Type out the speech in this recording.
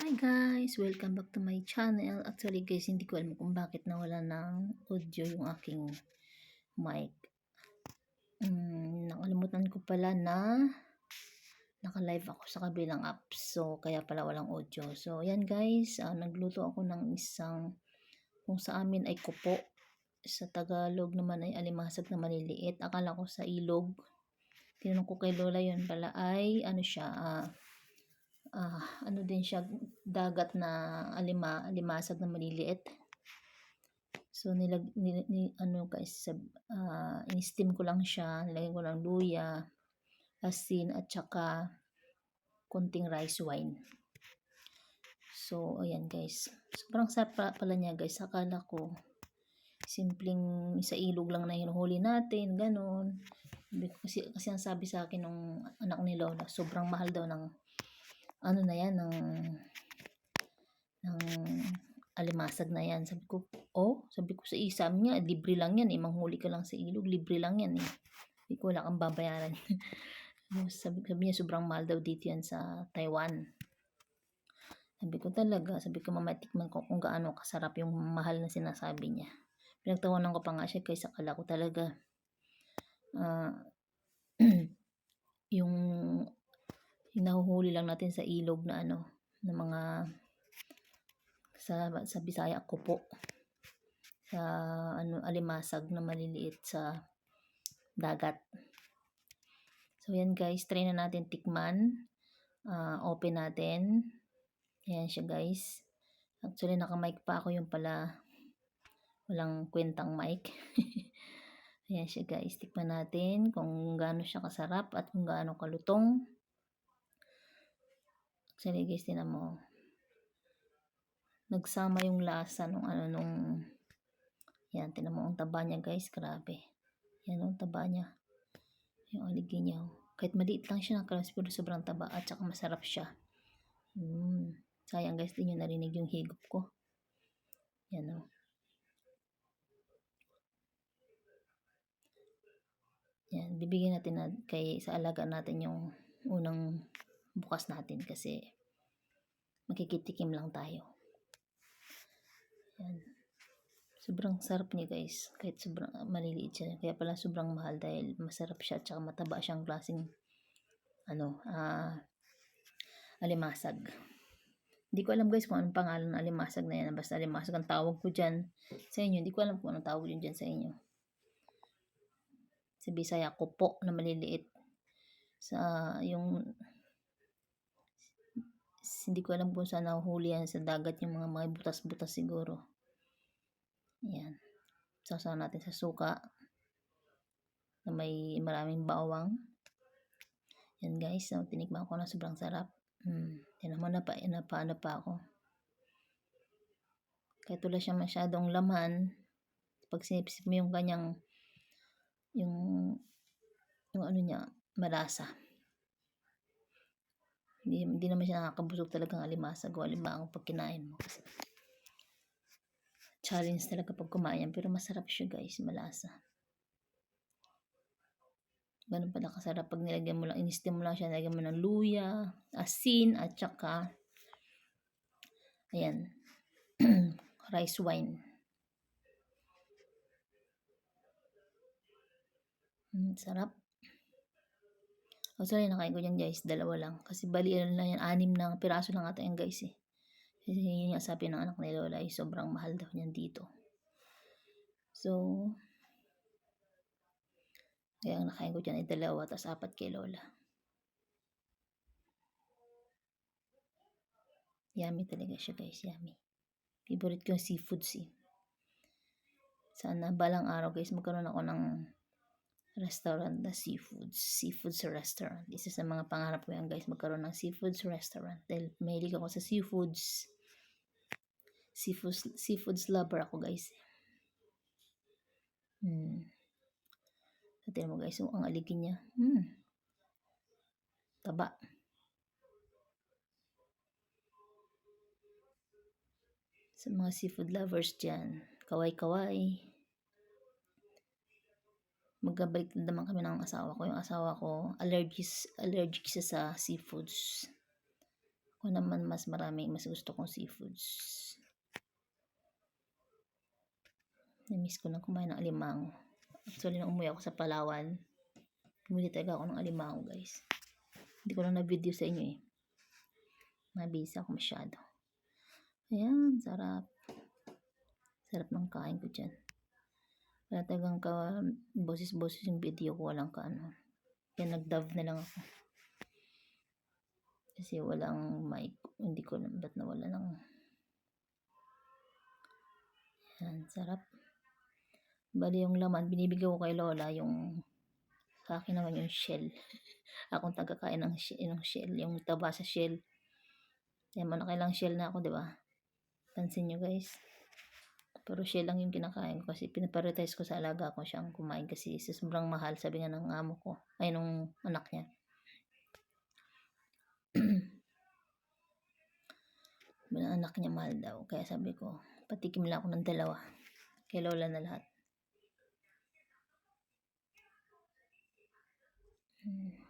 Hi guys! Welcome back to my channel. Actually guys, hindi ko alam kung bakit nawala ng audio yung aking mic. Mm, nakalimutan ko pala na naka-live ako sa kabilang app. So, kaya pala walang audio. So, yan guys. ah, nagluto ako ng isang kung sa amin ay kupo. Sa Tagalog naman ay alimasag na maliliit. Akala ko sa ilog. Tinanong ko kay Lola yun pala ay ano siya ah ah, ano din siya, dagat na alima, alimasag na maliliit. So, nilag, ni, ni- ano guys, sa, ah, in-steam ko lang siya, nilagyan ko ng luya, asin, at saka konting rice wine. So, ayan guys. Sobrang sarap pa- pala niya guys. Akala ko, simpleng sa ilog lang na hinuhuli natin, ko- Kasi, kasi ang sabi sa akin ng anak ni Lola, sobrang mahal daw ng ano na yan, ng, ng alimasag na yan. Sabi ko, oh, sabi ko sa isa, niya, libre lang yan eh, manghuli ka lang sa ilog, libre lang yan eh. Sabi ko, wala kang babayaran. sabi, sabi niya, sobrang mahal daw dito yan sa Taiwan. Sabi ko talaga, sabi ko mamatikman ko kung gaano kasarap yung mahal na sinasabi niya. Pinagtawanan ko pa nga siya kaysa kala ko talaga ah, yung yung nahuhuli lang natin sa ilog na ano, na mga sa sa Bisaya kupo. Sa ano alimasag na maliliit sa dagat. So yan guys, try na natin tikman. Ah, open natin. Ayan siya guys. Actually naka-mic pa ako yung pala walang kwentang mic. Ayan siya guys, tikman natin kung gaano siya kasarap at kung gaano kalutong. Actually guys, mo. Nagsama yung lasa nung ano nung yan, tinan mo ang taba niya guys, grabe. Yan ang taba niya. Yung aligi niya. oh. Kahit maliit lang siya ng kalas pero sobrang taba at saka masarap siya. Mm. Sayang guys, di nyo narinig yung higop ko. Yan o. Yan, bibigyan natin na, kay sa alaga natin yung unang bukas natin kasi makikitikim lang tayo. Yan. Sobrang sarap niya guys. Kahit sobrang maliliit siya. Kaya pala sobrang mahal dahil masarap siya at saka mataba siyang klaseng ano, ah, alimasag. Hindi ko alam guys kung anong pangalan ng alimasag na yan. Basta alimasag ang tawag ko dyan sa inyo. Hindi ko alam kung anong tawag yun dyan sa inyo. Sa Bisaya, kupo na maliliit. Sa yung hindi ko alam kung saan nahuhuli yan sa dagat yung mga mga butas-butas siguro. Yan. Sasaw natin sa suka na may maraming bawang. Yan guys, so, tinikman ko na sobrang sarap. Mm, yan naman na pa, na pa, ano pa ako. Kahit wala siya masyadong laman, pag sinipsip mo yung kanyang yung yung ano niya, malasa. Hindi, hindi naman siya nakakabusog talagang alimasag o alimango pag kinain mo. Kasi challenge talaga pag kumain. Pero masarap siya guys, malasa. Ganun pala kasarap pag nilagyan mo lang, inistim mo lang siya, nilagyan mo ng luya, asin, at saka ayan, rice wine. Mm, sarap. Actually, nakain ko yan guys, dalawa lang. Kasi bali, ano lang yan, anim na piraso lang ata yan guys eh. Kasi yun nga sabi ng anak ni Lola ay sobrang mahal daw niyan dito. So, kaya ang nakain ko dyan ay dalawa, tapos apat kay Lola. Yummy talaga siya guys, yummy. Favorite ko yung seafoods eh. Sana balang araw guys, magkaroon ako ng restaurant na seafoods. Seafoods restaurant. Isa sa mga pangarap ko yan guys, magkaroon ng seafoods restaurant. Dahil mahilig ako sa seafoods. Seafoods, seafoods lover ako guys. Hmm. Tignan mo guys, oh, ang aligin niya. Hmm. Taba. Sa mga seafood lovers dyan, kaway-kaway. Magkabalik na naman kami ng asawa ko. Yung asawa ko, allergic, allergic siya sa seafoods. Ako naman mas marami, mas gusto kong seafoods. Namiss ko na kumain ng alimango. Actually, nung umuwi ako sa Palawan, bumili talaga ako ng alimango, guys. Hindi ko lang na-video sa inyo eh. Nabisa ako masyado. Ayan, sarap. Sarap ng kain ko dyan. Wala talagang ka, boses-boses yung video ko, walang ka ano. Kaya nag-dove na lang ako. Kasi walang mic. Hindi ko alam ba't nawala ng... Yan, sarap. Bali yung laman, binibigay ko kay Lola yung... Sa akin naman yung shell. Akong tagakain ng, ng shell, yung taba sa shell. Kaya manakailang shell na ako, di ba? Pansin nyo guys. Pero shell lang yung kinakain ko kasi pinaprioritize ko sa alaga ko siyang kumain kasi sa sobrang mahal, sabi nga ng amo ko, ay nung anak niya. Ng anak niya mahal daw. Kaya sabi ko, patikim lang ako ng dalawa. Kay Lola na lahat. Hmm.